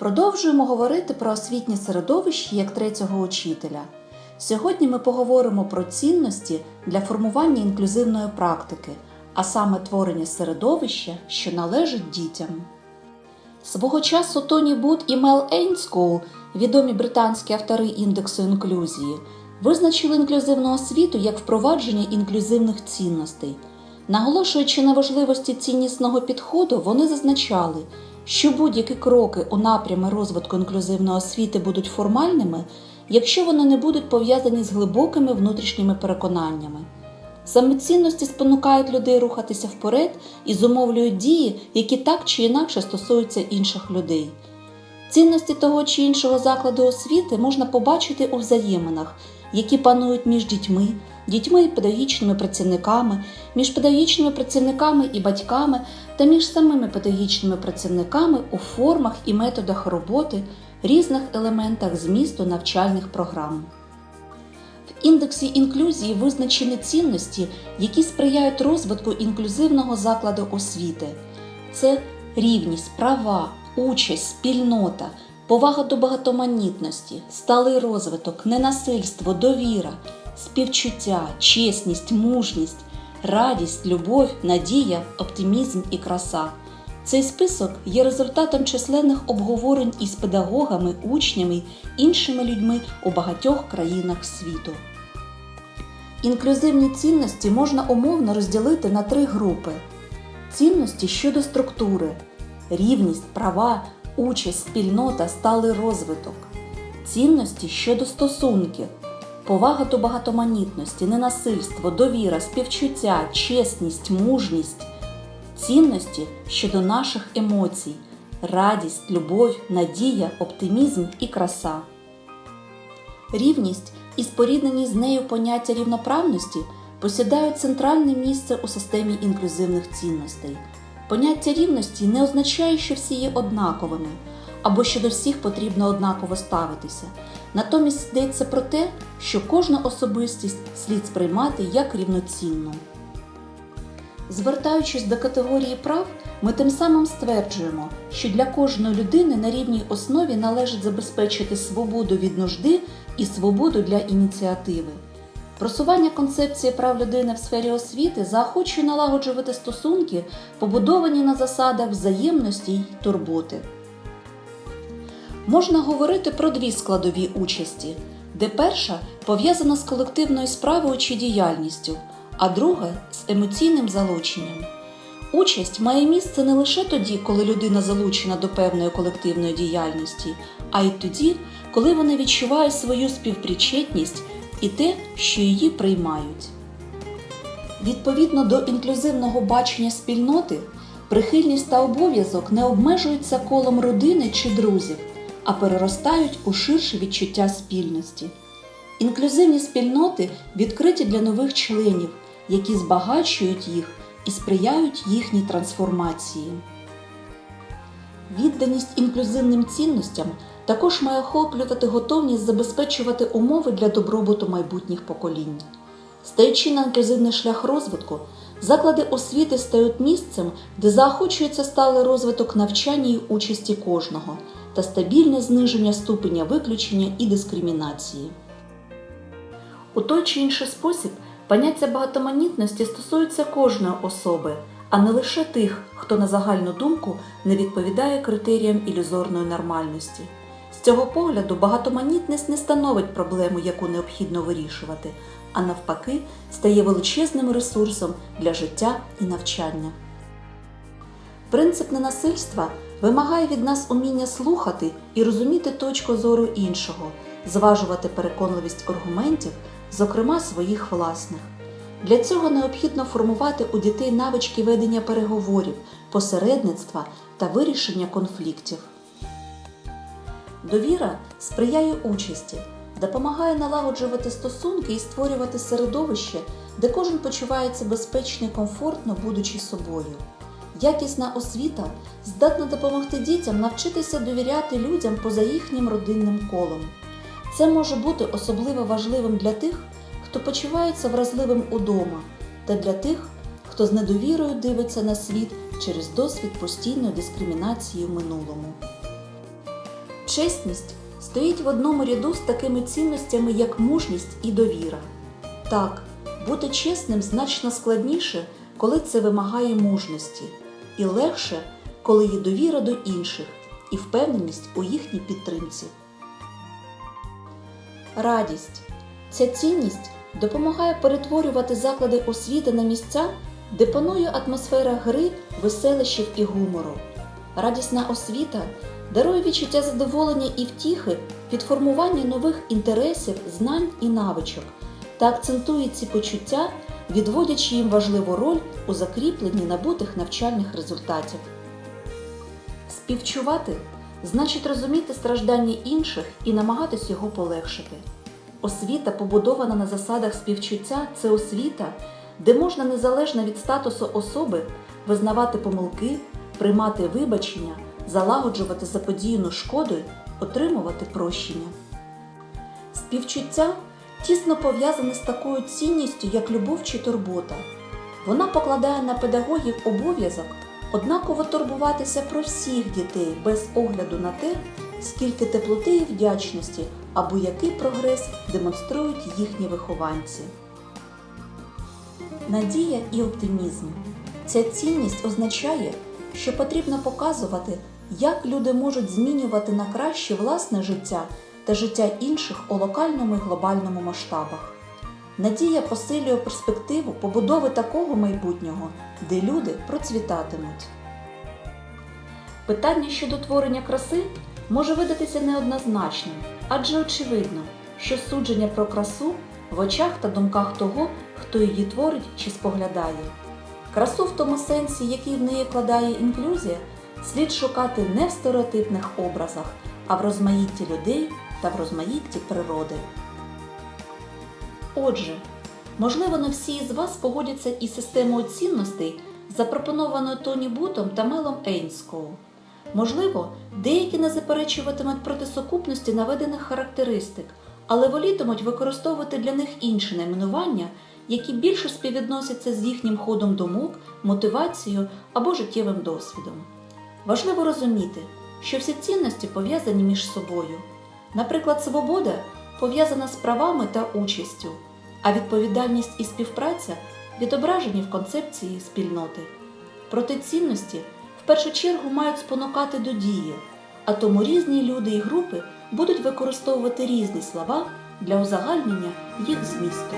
Продовжуємо говорити про освітнє середовище як третього учителя. Сьогодні ми поговоримо про цінності для формування інклюзивної практики, а саме творення середовища, що належить дітям. Свого часу Тоні Бут і Мел Ейнскоул, відомі британські автори індексу інклюзії, визначили інклюзивну освіту як впровадження інклюзивних цінностей. Наголошуючи на важливості ціннісного підходу, вони зазначали, що будь-які кроки у напрямі розвитку інклюзивної освіти будуть формальними, якщо вони не будуть пов'язані з глибокими внутрішніми переконаннями. Саме цінності спонукають людей рухатися вперед і зумовлюють дії, які так чи інакше стосуються інших людей. Цінності того чи іншого закладу освіти можна побачити у взаєминах, які панують між дітьми, дітьми і педагогічними працівниками, між педагогічними працівниками і батьками та між самими педагогічними працівниками у формах і методах роботи, різних елементах змісту навчальних програм. В індексі інклюзії визначені цінності, які сприяють розвитку інклюзивного закладу освіти. Це рівність, права, участь, спільнота, повага до багатоманітності, сталий розвиток, ненасильство, довіра, співчуття, чесність, мужність, радість, любов, надія, оптимізм і краса. Цей список є результатом численних обговорень із педагогами, учнями, іншими людьми у багатьох країнах світу. Інклюзивні цінності можна умовно розділити на три групи: цінності щодо структури, рівність, права, участь, спільнота, сталий розвиток, цінності щодо стосунків, повага до багатоманітності, ненасильство, довіра, співчуття, чесність, мужність, цінності щодо наших емоцій, радість, любов, надія, оптимізм і краса. Рівність і споріднені з нею поняття рівноправності посідають центральне місце у системі інклюзивних цінностей. Поняття рівності не означає, що всі є однаковими або що до всіх потрібно однаково ставитися. Натомість йдеться про те, що кожну особистість слід сприймати як рівноцінну. Звертаючись до категорії прав, ми тим самим стверджуємо, що для кожної людини на рівній основі належить забезпечити свободу від нужди і свободу для ініціативи. Просування концепції прав людини в сфері освіти заохочує налагоджувати стосунки, побудовані на засадах взаємності й турботи. Можна говорити про дві складові участі, де перша пов'язана з колективною справою чи діяльністю, а друга з емоційним залученням. Участь має місце не лише тоді, коли людина залучена до певної колективної діяльності, а й тоді, коли вона відчуває свою співпричетність і те, що її приймають. Відповідно до інклюзивного бачення спільноти, прихильність та обов'язок не обмежуються колом родини чи друзів, а переростають у ширше відчуття спільності. Інклюзивні спільноти відкриті для нових членів, які збагачують їх і сприяють їхній трансформації. Відданість інклюзивним цінностям також має охоплювати готовність забезпечувати умови для добробуту майбутніх поколінь. Стаючи на інклюзивний шлях розвитку, заклади освіти стають місцем, де заохочується сталий розвиток навчання й участі кожного та стабільне зниження ступеня виключення і дискримінації. У той чи інший спосіб поняття багатоманітності стосується кожної особи, а не лише тих, хто на загальну думку не відповідає критеріям ілюзорної нормальності. З цього погляду багатоманітність не становить проблему, яку необхідно вирішувати, а навпаки, стає величезним ресурсом для життя і навчання. Принцип ненасильства вимагає від нас уміння слухати і розуміти точку зору іншого, зважувати переконливість аргументів, зокрема своїх власних. Для цього необхідно формувати у дітей навички ведення переговорів, посередництва та вирішення конфліктів. Довіра сприяє участі, допомагає налагоджувати стосунки і створювати середовище, де кожен почувається безпечно і комфортно, будучи собою. Якісна освіта здатна допомогти дітям навчитися довіряти людям поза їхнім родинним колом. Це може бути особливо важливим для тих, хто почувається вразливим удома, та для тих, хто з недовірою дивиться на світ через досвід постійної дискримінації в минулому. Чесність стоїть в одному ряду з такими цінностями, як мужність і довіра. Так, бути чесним значно складніше, коли це вимагає мужності, і легше, коли є довіра до інших і впевненість у їхній підтримці. Радість. Ця цінність допомагає перетворювати заклади освіти на місця, де панує атмосфера гри, веселищів і гумору. Радісна освіта дарує відчуття задоволення і втіхи від формування нових інтересів, знань і навичок та акцентує ці почуття, відводячи їм важливу роль у закріпленні набутих навчальних результатів. Співчувати значить розуміти страждання інших і намагатись його полегшити. Освіта, побудована на засадах співчуття, це освіта, де можна незалежно від статусу особи визнавати помилки, приймати вибачення, залагоджувати заподіяну шкоду, отримувати прощення. Співчуття тісно пов'язане з такою цінністю, як любов чи турбота. Вона покладає на педагогів обов'язок однаково турбуватися про всіх дітей без огляду на те, скільки теплоти і вдячності або який прогрес демонструють їхні вихованці. Надія і оптимізм. Ця цінність означає, що потрібно показувати, як люди можуть змінювати на краще власне життя та життя інших у локальному і глобальному масштабах. Надія посилює перспективу побудови такого майбутнього, де люди процвітатимуть. Питання щодо творення краси може видатися неоднозначним, адже очевидно, що судження про красу в очах та думках того, хто її творить чи споглядає. Красу в тому сенсі, який в неї вкладає інклюзія, слід шукати не в стереотипних образах, а в розмаїтті людей та в розмаїтті природи. Отже, можливо, не всі із вас погодяться із системою цінностей, запропонованою Тоні Бутом та Мелом Ейнскоу. Можливо, деякі не заперечуватимуть проти сукупності наведених характеристик, але волітимуть використовувати для них інші найменування, які більше співвідносяться з їхнім ходом думок, мотивацією або життєвим досвідом. Важливо розуміти, що всі цінності пов'язані між собою. Наприклад, свобода пов'язана з правами та участю, а відповідальність і співпраця відображені в концепції спільноти. Проте цінності в першу чергу мають спонукати до дії, а тому різні люди і групи будуть використовувати різні слова для узагальнення їх змісту.